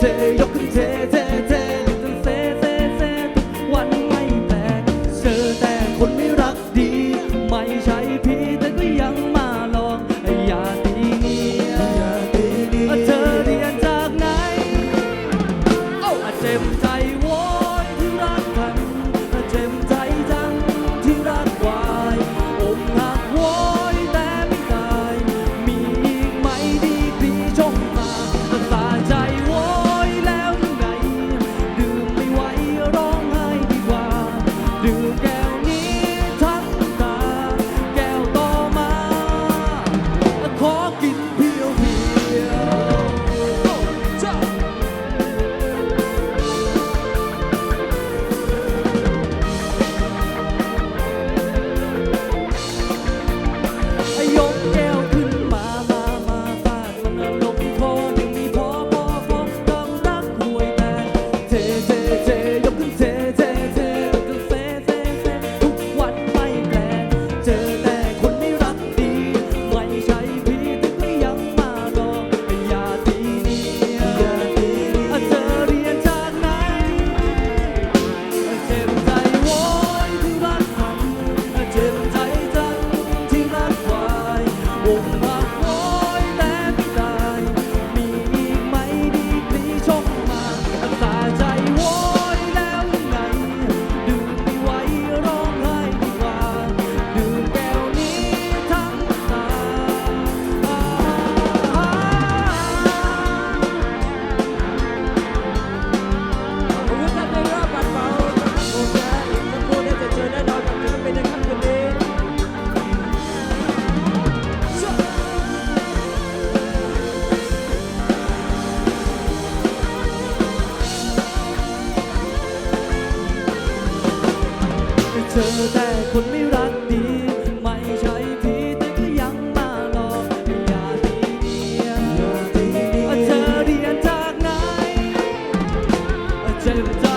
대역 큰 대대 เธอแต่คนไม่รักดี ไม่ใช่ผีแต่ก็ยังมาหลอกอย่าดีเดียวเธอเรียนจากไหนเจ็